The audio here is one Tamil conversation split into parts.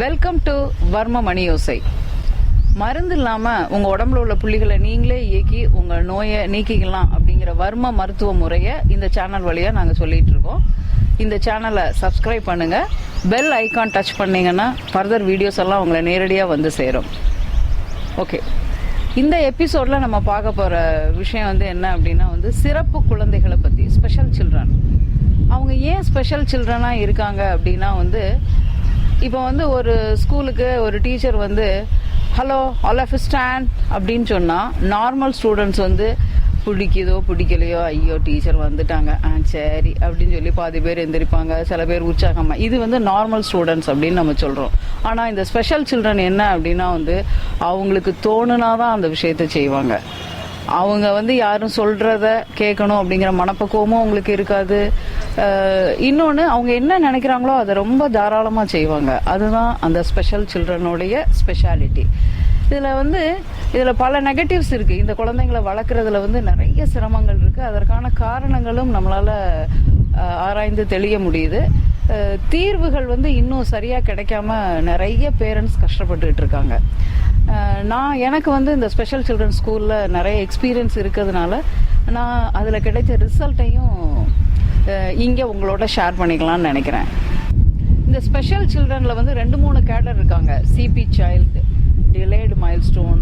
வெல்கம் டு வர்ம மணி யோசை மருந்து இல்லாமல் உங்கள் உடம்புல உள்ள புள்ளிகளை நீங்களே இயக்கி உங்கள் நோயை நீக்கிக்கலாம் அப்படிங்கிற வர்ம மருத்துவ முறையை இந்த சேனல் வழியாக நாங்கள் சொல்லிட்டு இருக்கோம். இந்த சேனலை சப்ஸ்கிரைப் பண்ணுங்க. பெல் ஐகான் டச் பண்ணீங்கன்னா ஃபர்தர் வீடியோஸ் எல்லாம் உங்களை நேரடியாக வந்து சேரும். ஓகே இந்த எபிசோடில் நம்ம பார்க்க போகிற விஷயம் வந்து என்ன அப்படின்னா வந்து சிறப்பு குழந்தைகளை பற்றி ஸ்பெஷல் சில்ட்ரன் அவங்க ஏன் ஸ்பெஷல் சில்ட்ரனாக இருக்காங்க அப்படின்னா வந்து இப்போ வந்து ஒரு ஸ்கூலுக்கு ஒரு டீச்சர் வந்து ஹலோ ஆல் ஆஃப் ஸ்டாண்ட் அப்படின்னு சொன்னால் நார்மல் ஸ்டூடெண்ட்ஸ் வந்து பிடிக்குதோ பிடிக்கலையோ ஐயோ டீச்சர் வந்துட்டாங்க. ஆ சரி அப்படின்னு சொல்லி பாதி பேர் எந்திரிப்பாங்க. சில பேர் உற்சாகமாக இது வந்து நார்மல் ஸ்டூடெண்ட்ஸ் அப்படின்னு நம்ம சொல்கிறோம் ஆனால் இந்த ஸ்பெஷல் சில்ட்ரன் என்ன அப்படின்னா வந்து அவங்களுக்கு தோணுனா தான் அந்த விஷயத்தை செய்வாங்க. அவங்க வந்து யாரும் சொல்றத கேட்கணும் அப்படிங்கிற மனப்பக்குவமும் அவங்களுக்கு இருக்காது. இன்னொன்று அவங்க என்ன நினைக்கிறாங்களோ அதை ரொம்ப தாராளமாக செய்வாங்க. அதுதான் அந்த ஸ்பெஷல் சில்ட்ரனுடைய ஸ்பெஷாலிட்டி இதில் வந்து இதில் பல நெகட்டிவ்ஸ் இருக்குது இந்த குழந்தைங்களை வளர்க்குறதுல வந்து நிறைய சிரமங்கள் இருக்குது அதற்கான காரணங்களும் நம்மளால் ஆராய்ந்து தெளிய முடியுது. தீர்வுகள் வந்து இன்னும் சரியாக கிடைக்காம நிறைய பேரண்ட்ஸ் கஷ்டப்பட்டுக்கிட்டு இருக்காங்க. நான் எனக்கு வந்து இந்த ஸ்பெஷல் சில்ட்ரன் ஸ்கூலில் நிறைய எக்ஸ்பீரியன்ஸ் இருக்கிறதுனால நான் அதில் கிடைச்ச ரிசல்ட்டையும் இங்கே உங்களோட ஷேர் பண்ணிக்கலாம்னு நினைக்கிறேன். இந்த ஸ்பெஷல் சில்ட்ரனில் வந்து ரெண்டு மூணு கேடர் இருக்காங்க. CP child delayed milestone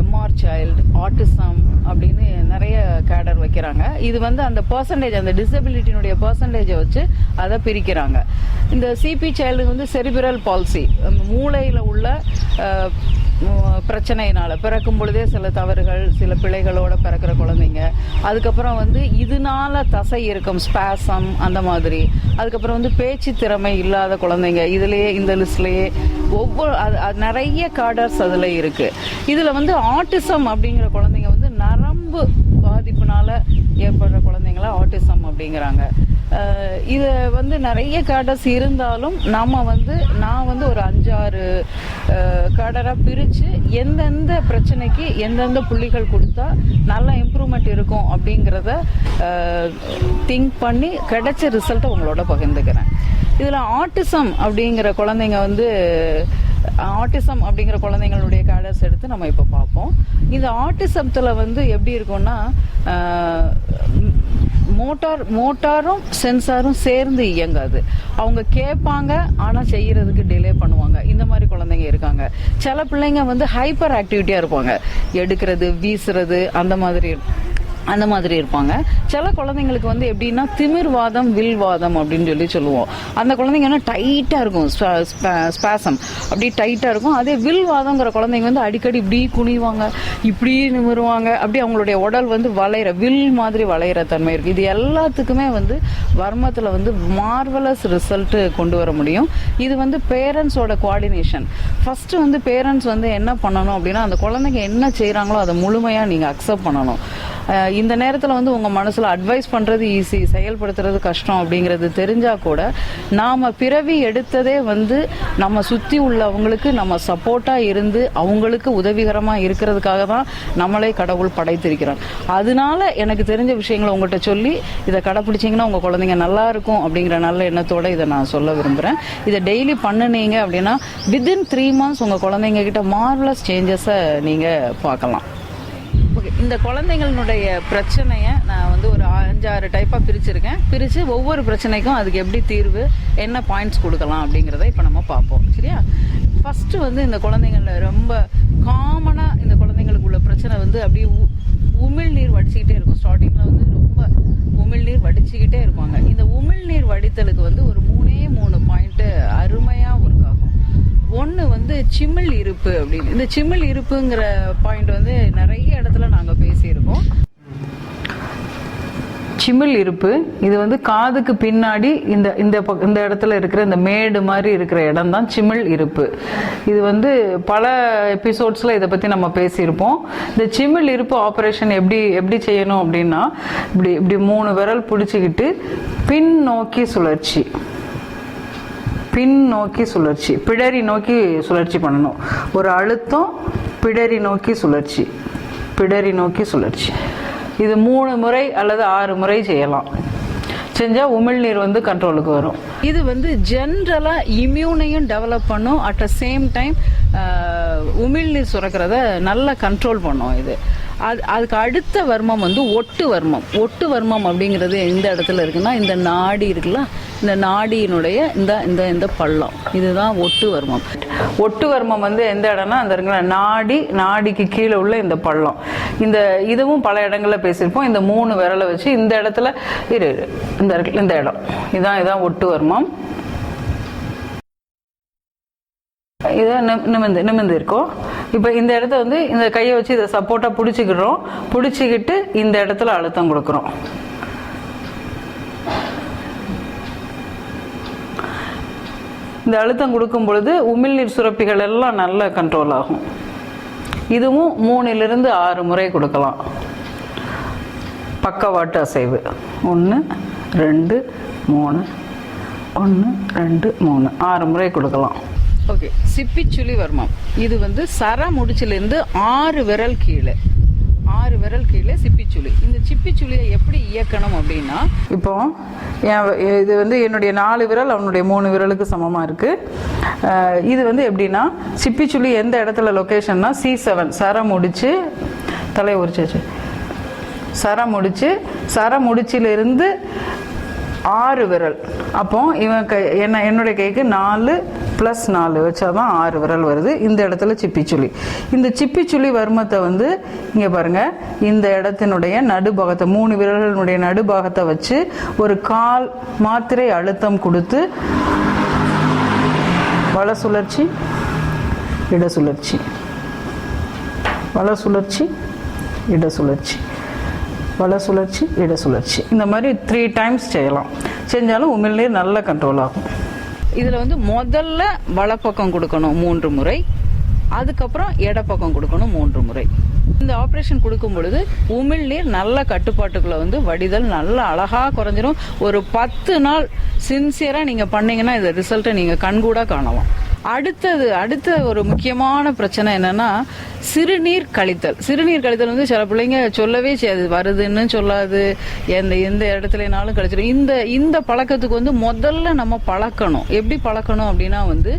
MR child autism அப்படின்னு நிறைய கேடர் வைக்கிறாங்க. இது வந்து அந்த பர்சன்டேஜ் அந்த டிசபிலிட்டினுடைய பர்சன்டேஜை வச்சு அதை பிரிக்கிறாங்க. இந்த சிபி சைல்டு வந்து செரிபிரல் பால்சி மூளையில் உள்ள பிரச்சனையினால. பிறக்கும் பொழுதே சில தவறுகள் சில பிள்ளைகளோட பிறக்கிற குழந்தைங்க. அதுக்கப்புறம் வந்து இதனால தசை இருக்கும் ஸ்பாசம் அந்த மாதிரி. அதுக்கப்புறம் வந்து பேச்சு திறமை இல்லாத குழந்தைங்க. இதுலயே இந்த லிஸ்ட்லயே ஒவ்வொரு அது அது நிறைய கார்டர்ஸ் அதில் இருக்கு. இதில் வந்து ஆட்டிசம் அப்படிங்கிற குழந்தைங்க வந்து நரம்பு பாதிப்புனால ஏற்படுற குழந்தைங்கள ஆட்டிசம் அப்படிங்கிறாங்க. இது வந்து நிறைய கேடர்ஸ் இருந்தாலும் நாம் வந்து நான் வந்து ஒரு அஞ்சாறு கடராக பிரித்து எந்தெந்த பிரச்சனைக்கு எந்தெந்த புள்ளிகள் கொடுத்தா நல்ல இம்ப்ரூவ்மெண்ட் இருக்கும் அப்படிங்கிறத திங்க் பண்ணி கிடைச்ச ரிசல்ட்டை உங்களோட பகிர்ந்துக்கிறேன். இதில் ஆட்டிசம் அப்படிங்கிற குழந்தைங்க வந்து ஆட்டிசம் அப்படிங்கிற குழந்தைங்களுடைய கேடர்ஸ் எடுத்து நம்ம இப்போ பார்ப்போம். இந்த ஆட்டிசத்தில் வந்து எப்படி இருக்கும்னா மோட்டார் மோட்டாரும் சென்சாரும் சேர்ந்து இயங்காது. அவங்க கேட்பாங்க ஆனால் செய்கிறதுக்கு டிலே பண்ணுவாங்க. இந்த மாதிரி குழந்தைங்க இருக்காங்க. சில பிள்ளைங்க வந்து ஹைப்பர் ஆக்டிவிட்டியாக இருப்பாங்க. எடுக்கிறது வீசுறது அந்த மாதிரி அந்த மாதிரி இருப்பாங்க. சில குழந்தைங்களுக்கு வந்து எப்படின்னா திமிர்வாதம் வில்வாதம் அப்படின்னு சொல்லி சொல்லுவோம். அந்த குழந்தைங்கன்னா டைட்டாக இருக்கும் ஸ்பாசம். அப்படி டைட்டாக இருக்கும். அதே வில்வாதங்கிற குழந்தைங்க வந்து அடிக்கடி இப்படி குனிவாங்க இப்படி நிமிருவாங்க. அப்படி அவங்களுடைய உடல் வந்து வளையிற வில் மாதிரி வளையிற தன்மை இருக்குது இது எல்லாத்துக்குமே வந்து வர்மத்தில் வந்து மார்வலஸ் ரிசல்ட்டு கொண்டு வர முடியும். இது வந்து பேரண்ட்ஸோட குவாடினேஷன் ஃபஸ்ட்டு வந்து பேரண்ட்ஸ் வந்து என்ன பண்ணணும் அப்படின்னா அந்த குழந்தைங்க என்ன செய்கிறாங்களோ அதை முழுமையாக நீங்கள் அக்செப்ட் பண்ணணும். இந்த நேரத்தில் வந்து உங்கள் மனசில் அட்வைஸ் பண்ணுறது ஈஸி செயல்படுத்துறது கஷ்டம் அப்படிங்கிறது தெரிஞ்சால் கூட நாம் பிறவி எடுத்ததே வந்து நம்ம சுற்றி உள்ளவங்களுக்கு நம்ம சப்போர்ட்டாக இருந்து அவங்களுக்கு உதவிகரமாக இருக்கிறதுக்காக தான் நம்மளே கடவுள் படைத்திருக்கிறார் அதனால எனக்கு தெரிஞ்ச விஷயங்களை உங்கள்கிட்ட சொல்லி இதை கடைப்பிடிச்சிங்கன்னா உங்கள் குழந்தைங்க நல்லா இருக்கும் அப்படிங்கிற நல்ல எண்ணத்தோடு இதை நான் சொல்ல விரும்புகிறேன் இதை டெய்லி பண்ணுனீங்க அப்படின்னா வித்தின் த்ரீ மந்த்ஸ் உங்கள் குழந்தைங்க கிட்ட மார்வலஸ் சேஞ்சஸை நீங்கள் பார்க்கலாம். இந்த குழந்தைங்களுடைய பிரச்சனையை நான் வந்து ஒரு அஞ்சாறு டைப்பாக பிரிச்சிருக்கேன். பிரித்து ஒவ்வொரு பிரச்சனைக்கும் அதுக்கு எப்படி தீர்வு என்ன பாயிண்ட்ஸ் கொடுக்கலாம் அப்படிங்கிறத இப்போ நம்ம பார்ப்போம். சரியா? ஃபஸ்ட்டு வந்து இந்த குழந்தைங்கள ரொம்ப காமனாக இந்த குழந்தைங்களுக்கு உள்ள பிரச்சனை வந்து அப்படியே உ- உமிழ்நீர் வடிச்சுக்கிட்டே இருக்கும். ஸ்டார்டிங்கில் வந்து ரொம்ப உமிழ்நீர் வடிச்சுக்கிட்டே இருப்பாங்க. இந்த உமிழ்நீர் வடித்தலுக்கு வந்து ஒரு மூணே மூணு பாயிண்ட்டு அருமையாக ஒர்க் ஆகும். ஒன்று வந்து சிமிழ் இருப்பு அப்படின்னு. இந்த சிமிழ் இருப்புங்கிற பாயிண்ட் வந்து சிமிழ் இருப்பு இது வந்து காதுக்கு பின்னாடி இந்த இந்த இந்த இடத்துல இருக்கிற இந்த மேடு மாதிரி இருக்கிற இடம் தான் சிமிழ் இருப்பு. இது வந்து பல எபிசோட்ஸில் இதை பற்றி நம்ம பேசியிருப்போம். இந்த சிமிழ் இருப்பு ஆப்ரேஷன் எப்படி எப்படி செய்யணும் அப்படின்னா இப்படி இப்படி மூணு விரல் பிடிச்சிக்கிட்டு பின் நோக்கி சுழற்சி. பின் நோக்கி சுழற்சி. பிடரி நோக்கி சுழற்சி பண்ணணும். ஒரு அழுத்தம் பிடரி நோக்கி சுழற்சி. பிடரி நோக்கி சுழற்சி. இது மூணு முறை அல்லது ஆறு முறை செய்யலாம். செஞ்சா உமிழ்நீர் வந்து கண்ட்ரோலுக்கு வரும். இது வந்து ஜென்ரலா இம்யூனையும் டெவலப் பண்ணும். அட் அ சேம் டைம் உமிழ்நீர் சுரக்கிறத நல்லா கண்ட்ரோல் பண்ணும் இது. அது அதுக்கு அடுத்த வர்மம் வந்து ஒட்டு வர்மம். ஒட்டு வர்மம் அப்படிங்கிறது எந்த இடத்துல இருக்குன்னா இந்த நாடி இருக்குல்ல இந்த நாடியினுடைய இந்த இந்த இந்த பள்ளம். இதுதான் ஒட்டு வர்மம். ஒட்டு வர்மம் வந்து எந்த இடம்னா அந்த இருக்குல்ல நாடி நாடிக்கு கீழே உள்ள இந்த பள்ளம். இந்த இதுவும் பல இடங்களில் பேசியிருப்போம். இந்த மூணு விரலை வச்சு இந்த இடத்துல இரு இந்த இந்த இடம். இதான் இதான் ஒட்டு வர்மம். இதை நிமிந்து நிமிந்து இருக்கோம் இப்போ இந்த இடத்த வந்து இந்த கையை வச்சு இதை சப்போர்ட்டாக பிடிச்சிக்கிறோம் பிடிச்சிக்கிட்டு இந்த இடத்துல அழுத்தம் கொடுக்குறோம். இந்த அழுத்தம் கொடுக்கும் பொழுது உமிழ்நீர் சுரப்பிகள் எல்லாம் நல்ல கண்ட்ரோல் ஆகும். இதுவும் மூணிலிருந்து ஆறு முறை கொடுக்கலாம். பக்கவாட்டு அசைவு. ஒன்று ரெண்டு மூணு. ஒன்று ரெண்டு மூணு. ஆறு முறை கொடுக்கலாம். ஓகே சிப்பிச்சுளி வர்மம் இது வந்து சர முடிச்சிலேருந்து ஆறு விரல் கீழே. ஆறு விரல் கீழே சிப்பிச்சுளி இந்த சிப்பிச்சுளியை எப்படி இயக்கணும் அப்படின்னா இப்போ என் இது வந்து என்னுடைய நாலு விரல் அவனுடைய மூணு விரலுக்கு சமமாக இருக்கு. இது வந்து எப்படின்னா சிப்பிச்சுளி எந்த இடத்துல லொக்கேஷன்னா சி செவன் சர முடிச்சு தலை உரிச்சாச்சு. சர முடிச்சு சர முடிச்சிலிருந்து ஆறு விரல். அப்போ இவன் கை என்ன என்னுடைய கைக்கு நாலு ப்ளஸ் நாலு வச்சாதான் ஆறு விரல் வருது. இந்த இடத்துல சிப்பிச்சுளி இந்த சிப்பிச்சுளி வர்மத்தை வந்து இங்கே பாருங்க இந்த இடத்தினுடைய நடுபாகத்தை மூணு விரல்களுடைய நடுபாகத்தை வச்சு ஒரு கால் மாத்திரை அழுத்தம் கொடுத்து வல சுழற்சி இட சுழற்சி. வல சுழற்சி இட சுழற்சி. வல சுழற்சி இட சுழற்சி. இந்த மாதிரி த்ரீ டைம்ஸ் செய்யலாம். செஞ்சாலும் உமிழ்நீர் நல்ல கண்ட்ரோல் ஆகும். இதில் வந்து முதல்ல வலப்பக்கம் கொடுக்கணும் மூன்று முறை அதுக்கப்புறம் இடப்பக்கம் கொடுக்கணும் மூன்று முறை. இந்த ஆப்ரேஷன் கொடுக்கும் பொழுது உமிழ்நீர் நல்ல கட்டுப்பாட்டுக்குள்ள வந்து வடிதல் நல்ல அழகா குறைஞ்சிரும். ஒரு பத்து நாள் சின்சியரா நீங்க பண்ணீங்கன்னா இந்த ரிசல்ட்டை நீங்க கண்கூடாக காணலாம். அடுத்தது அடுத்த ஒரு முக்கியமான பிரச்சனை என்னன்னா சிறுநீர் கழித்தல். சிறுநீர் கழித்தல் வந்து சில பிள்ளைங்க சொல்லவே செய்யாது. வருதுன்னு சொல்லாது எந்த எந்த இடத்துலனாலும் கழிச்சிடும். இந்த இந்த பழக்கத்துக்கு வந்து முதல்ல நம்ம பழக்கணும். எப்படி பழக்கணும் அப்படின்னா வந்து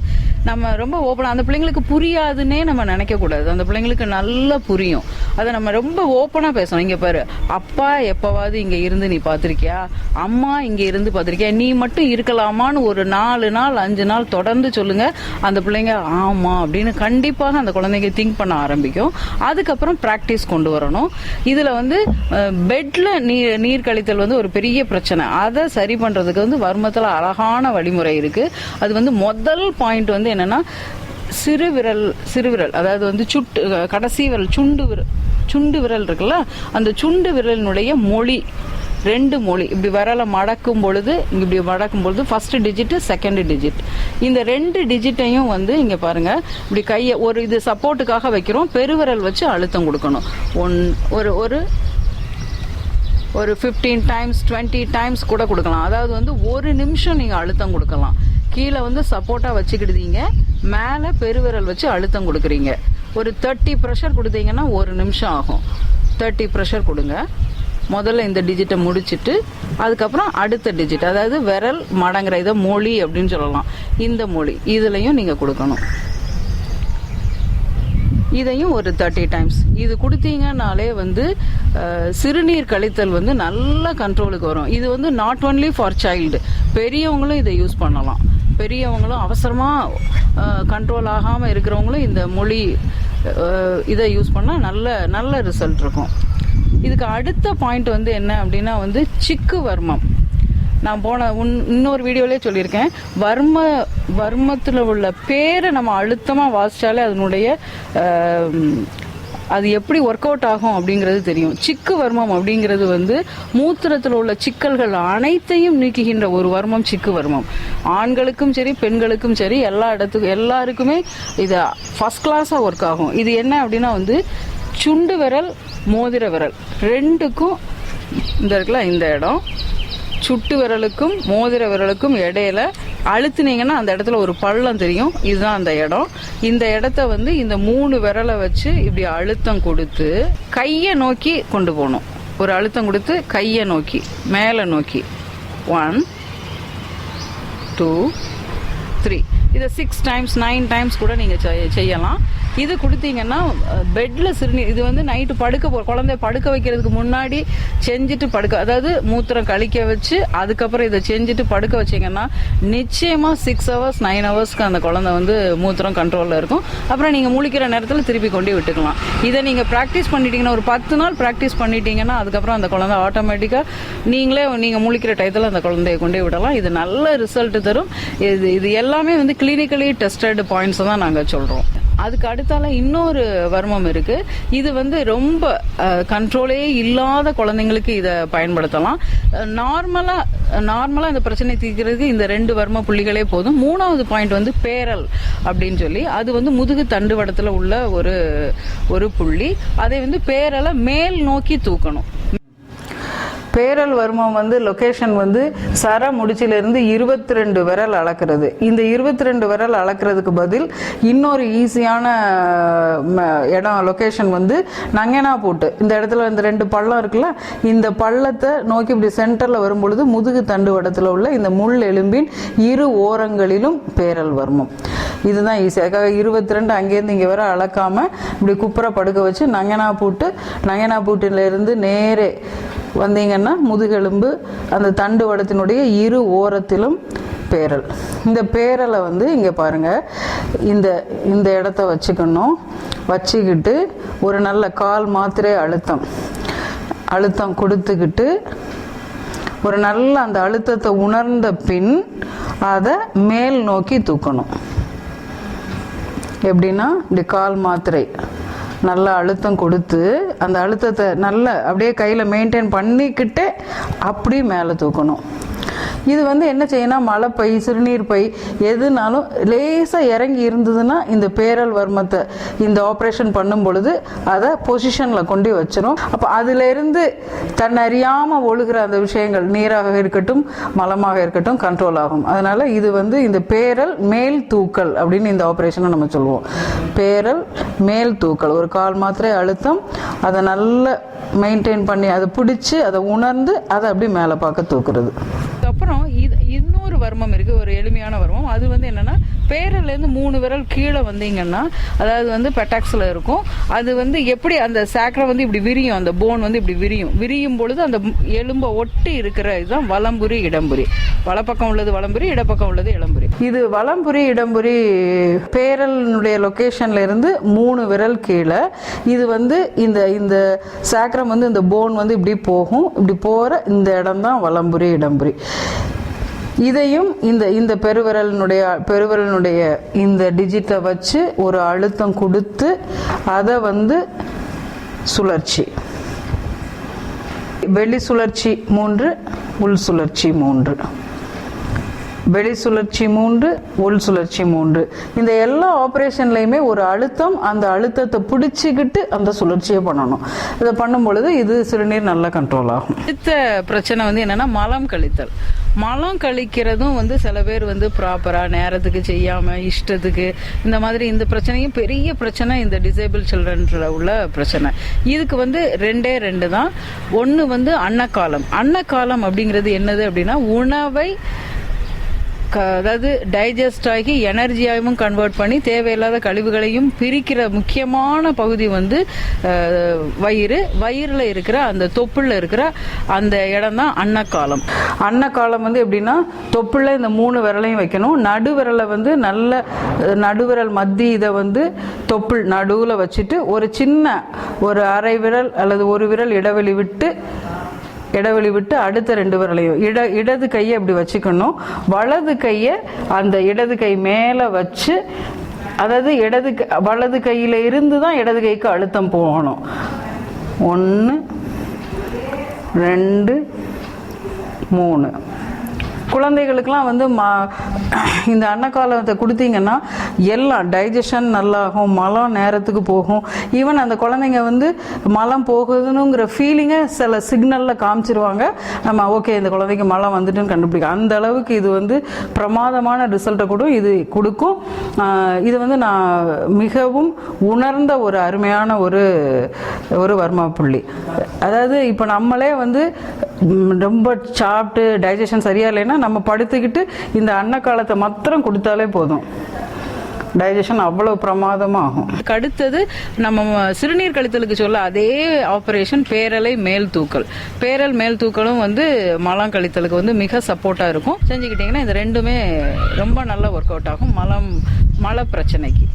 நம்ம ரொம்ப ஓப்பனாக அந்த பிள்ளைங்களுக்கு புரியாதுன்னே நம்ம நினைக்கக்கூடாது. அந்த பிள்ளைங்களுக்கு நல்லா புரியும். அதை நம்ம ரொம்ப ஓப்பனாக பேசணும். இங்கே பாரு அப்பா எப்போவாவது இங்கே இருந்து நீ பார்த்துருக்கியா? அம்மா இங்கே இருந்து பார்த்துருக்கியா? நீ மட்டும் இருக்கலாமான்னு ஒரு நாலு நாள் அஞ்சு நாள் தொடர்ந்து சொல்லுங்கள் அந்த பிள்ளைங்க ஆமாம் அப்படின்னு கண்டிப்பாக அந்த குழந்தைங்க திங்க் பண்ண ஆரம்பிக்கும். அதுக்கப்புறம் ப்ராக்டிஸ் கொண்டு வரணும். இதில் வந்து பெட்டில் நீர் நீர் கழித்தல் வந்து ஒரு பெரிய பிரச்சனை. அதை சரி பண்ணுறதுக்கு வந்து வர்மத்தில் அழகான வழிமுறை இருக்குது அது வந்து முதல் பாயிண்ட் வந்து என்னென்னா சிறு விரல் சிறு விரல். அதாவது வந்து சுட்டு கடைசி விரல் சுண்டு விரல் சுண்டு விரல் இருக்குல்ல? அந்த சுண்டு விரலினுடைய மொழி. ரெண்டு மொழி. இப்படி விரலை மடக்கும் பொழுது இங்கே இப்படி மடக்கும் பொழுது ஃபர்ஸ்ட் டிஜிட் செகண்ட் டிஜிட் இந்த ரெண்டு டிஜிட்டையும் வந்து இங்கே பாருங்க இப்படி கையை ஒரு இது சப்போர்ட்டுக்காக வைக்கிறோம் பெருவிரல் வச்சு அழுத்தம் கொடுக்கணும். ஒன் ஒரு ஒரு ஒரு ஃபிஃப்டீன் டைம்ஸ் டுவெண்ட்டி டைம்ஸ் கூட கொடுக்கலாம். அதாவது வந்து ஒரு நிமிஷம் நீங்கள் அழுத்தம் கொடுக்கலாம். கீழே வந்து சப்போர்ட்டாக வச்சுக்கிடுதீங்க மேலே பெருவிரல் வச்சு அழுத்தம் கொடுக்குறீங்க. ஒரு தேர்ட்டி ப்ரெஷர் கொடுத்தீங்கன்னா ஒரு நிமிஷம் ஆகும். தேர்ட்டி ப்ரெஷர் கொடுங்க. முதல்ல இந்த டிஜிட்டை முடிச்சிட்டு அதுக்கப்புறம் அடுத்த டிஜிட் அதாவது விரல் மடங்குற இதை மொழி அப்படின்னு சொல்லலாம். இந்த மொழி இதுலையும் நீங்கள் கொடுக்கணும். இதையும் ஒரு தேர்ட்டி டைம்ஸ் இது கொடுத்தீங்கனாலே வந்து சிறுநீர் கழித்தல் வந்து நல்ல கண்ட்ரோலுக்கு வரும். இது வந்து நாட் ஒன்லி ஃபார் சைல்டு பெரியவங்களும் இதை யூஸ் பண்ணலாம். பெரியவங்களும் அவசரமாக கண்ட்ரோல் ஆகாமல் இருக்கிறவங்களும் இந்த மொழி இதை யூஸ் பண்ணால் நல்ல நல்ல ரிசல்ட் இருக்கும். இதுக்கு அடுத்த பாயிண்ட் வந்து என்ன அப்படின்னா வந்து சிக்கு வர்மம். நான் போன உன்- இன்னொரு வீடியோலே சொல்லியிருக்கேன். வர்ம வர்மத்தில் உள்ள பேரை நம்ம அழுத்தமாக வாசிச்சாலே அதனுடைய அது எப்படி ஒர்க் அவுட் ஆகும் அப்படிங்கிறது தெரியும். சிக்கு வர்மம் அப்படிங்கிறது வந்து மூத்திரத்தில் உள்ள சிக்கல்கள் அனைத்தையும் நீக்குகின்ற ஒரு வர்மம் சிக்கு வர்மம். ஆண்களுக்கும் சரி பெண்களுக்கும் சரி எல்லா இடத்துக்கும் எல்லாருக்குமே இது ஃபஸ்ட் கிளாஸாக ஒர்க் ஆகும். இது என்ன அப்படின்னா வந்து சுண்டு விரல் மோதிர விரல். ரெண்டுக்கும் இந்த இருக்குல்ல இந்த இடம். சுட்டு விரலுக்கும் மோதிர விரலுக்கும் இடையில அழுத்துனீங்கன்னா அந்த இடத்துல ஒரு பள்ளம் தெரியும். இதுதான் அந்த இடம். இந்த இடத்த வந்து இந்த மூணு விரலை வச்சு இப்படி அழுத்தம் கொடுத்து கையை நோக்கி கொண்டு போகணும். ஒரு அழுத்தம் கொடுத்து கையை நோக்கி மேலே நோக்கி. ஒன் டூ த்ரீ இதை சிக்ஸ் டைம்ஸ் நைன் டைம்ஸ் கூட நீங்கள் செய்யலாம். இது கொடுத்தீங்கன்னா பெட்டில் சிறுநீர் இது வந்து நைட்டு படுக்க போ குழந்தைய படுக்க வைக்கிறதுக்கு முன்னாடி செஞ்சுட்டு படுக்க அதாவது மூத்திரம் கழிக்க வச்சு அதுக்கப்புறம் இதை செஞ்சுட்டு படுக்க வச்சீங்கன்னா நிச்சயமாக சிக்ஸ் ஹவர்ஸ் நைன் ஹவர்ஸ்க்கு அந்த குழந்தை வந்து மூத்திரம் கண்ட்ரோலில் இருக்கும். அப்புறம் நீங்கள் முழிக்கிற நேரத்தில் திருப்பி கொண்டு விட்டுக்கலாம். இதை நீங்கள் ப்ராக்டிஸ் பண்ணிட்டீங்கன்னா ஒரு பத்து நாள் ப்ராக்டிஸ் பண்ணிட்டீங்கன்னா அதுக்கப்புறம் அந்த குழந்தை ஆட்டோமேட்டிக்காக நீங்களே நீங்கள் முழிக்கிற டயத்தில் அந்த குழந்தைய கொண்டு விடலாம். இது நல்ல ரிசல்ட் தரும். இது இது எல்லாமே வந்து கிளினிக்கலி டெஸ்டட் பாயிண்ட்ஸ் தான் நாங்கள் சொல்கிறோம் அதுக்கு அடுத்தால இன்னொரு வர்மம் இருக்கு. இது வந்து ரொம்ப கண்ட்ரோலே இல்லாத குழந்தைங்களுக்கு இதை பயன்படுத்தலாம். நார்மலா நார்மலா இந்த பிரச்சனை தீர்க்கிறதுக்கு இந்த ரெண்டு வர்ம புள்ளிகளே போதும். மூணாவது பாயிண்ட் வந்து பேரல் அப்படின்னு சொல்லி அது வந்து முதுகு தண்டுவடத்துல உள்ள ஒரு ஒரு புள்ளி. அதை வந்து பேரலை மேல் நோக்கி தூக்கணும். பேரல் வர்மம் வந்து லொக்கேஷன் வந்து சர முடிச்சிலிருந்து இருபத்தி ரெண்டு விரல் அளக்கிறது. இந்த இருபத்தி ரெண்டு விரல் அளக்கிறதுக்கு பதில் இன்னொரு ஈஸியான ம, இடம் லொக்கேஷன் வந்து நங்கனா போட்டு இந்த இடத்துல இந்த ரெண்டு பள்ளம் இருக்குல்ல இந்த பள்ளத்தை நோக்கி இப்படி சென்டரில் வரும்பொழுது முதுகு தண்டு வடத்தில் உள்ள இந்த முள் எலும்பின் இரு ஓரங்களிலும் பேரல் வர்மம். இதுதான் ஈஸி அதுக்காக இருபத்தி ரெண்டு அங்கேருந்து இங்கே வர அளக்காமல் இப்படி குப்புற படுக்க வச்சு நங்கனா பூட்டு நங்கனா பூட்டிலிருந்து நேரே வந்தீங்கன்னா முதுகெலும்பு அந்த தண்டு வடத்தினுடைய இரு ஓரத்திலும் பேரல். இந்த பேரலை வந்து இங்கே பாருங்க. இந்த இந்த இடத்த வச்சுக்கணும். வச்சுக்கிட்டு ஒரு நல்ல கால் மாத்திரை அழுத்தம். அழுத்தம் கொடுத்துக்கிட்டு ஒரு நல்ல அந்த அழுத்தத்தை உணர்ந்த பின் அதை மேல் நோக்கி தூக்கணும். எப்படின்னா இப்படி கால் மாத்திரை. நல்ல அழுத்தம் கொடுத்து அந்த அழுத்தத்தை நல்ல அப்படியே கையில் மெயின்டைன் பண்ணிக்கிட்டே அப்படியே மேலே தூக்கணும். இது வந்து என்ன செய்யணும் மலைப்பை சிறுநீர் பை எதுனாலும் லேசாக இறங்கி இருந்ததுன்னா இந்த பேரல் வர்மத்தை இந்த ஆப்ரேஷன் பண்ணும் பொழுது அதை பொசிஷனில் கொண்டு வச்சிரும். அப்போ அதிலிருந்து தன் அறியாமல் ஒழுகிற அந்த விஷயங்கள் நீராக இருக்கட்டும் மலமாக இருக்கட்டும் கண்ட்ரோல் ஆகும். அதனால் இது வந்து இந்த பேரல் மேல் தூக்கல் அப்படின்னு இந்த ஆப்ரேஷனை நம்ம சொல்லுவோம். பேரல் மேல் தூக்கல். ஒரு கால் மாத்திரை அழுத்தம் அதை நல்ல மெயின்டைன் பண்ணி அதை பிடிச்சி அதை உணர்ந்து அதை அப்படி மேலே பார்க்க தூக்குறது. அப்புறம் இது இன்னொரு வர்மம் இருக்கு ஒரு எளிமையான வர்மம். அது வந்து என்னன்னா பேரல்லேருந்து மூணு விரல் கீழே வந்தீங்கன்னா அதாவது வந்து பெட்டாக்ஸில் இருக்கும். அது வந்து எப்படி அந்த சேக்கரை வந்து இப்படி விரியும் அந்த போன் வந்து இப்படி விரியும்? விரியும் பொழுது அந்த எலும்பை ஒட்டி இருக்கிற இதுதான் வலம்புரி இடம்புரி. வலப்பக்கம் உள்ளது வலம்புரி இடப்பக்கம் உள்ளது இளம்புரி. இது வலம்புரி இடம்புரி பேரலினுடைய லொகேஷன்ல இருந்து மூணு விரல் கீழே. இது வந்து இந்த இந்த சேக்கரம் வந்து இந்த போன் வந்து இப்படி போகும். இப்படி போகிற இந்த இடம் தான் வலம்புரி இடம்புரி. இதையும் இந்த இந்த பெருவிரலினுடைய பெருவிரலினுடைய இந்த டிஜிட்டை வச்சு ஒரு அழுத்தம் கொடுத்து அதை வந்து சுழற்சி. வெளி சுழற்சி மூன்று உள் சுழற்சி மூன்று. வெளி சுழற்சி மூன்று உள் சுழற்சி மூன்று. இந்த எல்லா ஆப்ரேஷன்லையுமே ஒரு அழுத்தம் அந்த அழுத்தத்தை பிடிச்சிக்கிட்டு அந்த சுழற்சியை பண்ணணும். இதை பண்ணும் பொழுது இது சிறுநீர் நல்லா கண்ட்ரோல் ஆகும். அடுத்த பிரச்சனை வந்து என்னன்னா மலம் கழித்தல். மலம் கழிக்கிறதும் வந்து சில பேர் வந்து ப்ராப்பராக நேரத்துக்கு செய்யாமல் இஷ்டத்துக்கு இந்த மாதிரி இந்த பிரச்சனையும் பெரிய பிரச்சனை இந்த டிசேபிள் சில்ட்ரன்ல உள்ள பிரச்சனை. இதுக்கு வந்து ரெண்டே ரெண்டு தான். ஒன்று வந்து அன்னக்காலம். அன்னக்காலம் அப்படிங்கிறது என்னது அப்படின்னா உணவை அதாவது டைஜஸ்ட் ஆகி எனர்ஜியாகவும் கன்வெர்ட் பண்ணி தேவையில்லாத கழிவுகளையும் பிரிக்கிற முக்கியமான பகுதி வந்து வயிறு. வயிறில் இருக்கிற அந்த தொப்புளில் இருக்கிற அந்த இடம் தான் அன்னக்காலம். அன்னக்காலம் வந்து எப்படின்னா தொப்புளில் இந்த மூணு விரலையும் வைக்கணும். நடுவிரலை வந்து நல்ல நடுவிரல் மத்தி இதை வந்து தொப்புள் நடுவில் வச்சுட்டு ஒரு சின்ன ஒரு அரை விரல் அல்லது ஒரு விரல் இடைவெளி விட்டு இடைவெளி விட்டு அடுத்த ரெண்டு விரலையும். இட இடது கையை இப்படி வச்சுக்கணும். வலது கையை அந்த இடது கை மேலே வச்சு அதாவது இடது க- வலது கையில் இருந்து தான் இடது கைக்கு அழுத்தம் போகணும். ஒன்று ரெண்டு மூணு. குழந்தைகளுக்கெல்லாம் வந்து மா இந்த அன்னக்காலத்தை கொடுத்தீங்கன்னா எல்லாம் டைஜஷன் நல்லாகும் மலம் நேரத்துக்கு போகும். ஈவன் அந்த குழந்தைங்க வந்து மலம் போகுதுனுங்கிற ஃபீலிங்கை சில சிக்னலில் காமிச்சிருவாங்க. நம்ம ஓகே இந்த குழந்தைக்கு மலம் வந்துட்டுன்னு கண்டுபிடிக்கும் அந்த அளவுக்கு இது வந்து பிரமாதமான ரிசல்ட்டை கூட இது கொடுக்கும். இது வந்து நான் மிகவும் உணர்ந்த ஒரு அருமையான ஒரு ஒரு வர்மா புள்ளி. அதாவது இப்போ நம்மளே வந்து ரொம்ப சாப்பிட்டு டைஜஷன் சரியா இல்லைன்னா நம்ம படுத்துக்கிட்டு இந்த அன்னக்காலத்தை மாத்திரம் கொடுத்தாலே போதும். டைஜஷன் அவ்வளோ பிரமாதமாகும். அடுத்தது நம்ம சிறுநீர் கழித்தலுக்கு சொல்ல அதே ஆபரேஷன் பேரலை மேல் தூக்கல். பேரல் மேல் தூக்கலும் வந்து மலம் கழித்தலுக்கு வந்து மிக சப்போர்ட்டாக இருக்கும். செஞ்சுக்கிட்டிங்கன்னா இது ரெண்டுமே ரொம்ப நல்ல ஒர்க் அவுட் ஆகும். மலம் மல பிரச்சனைக்கு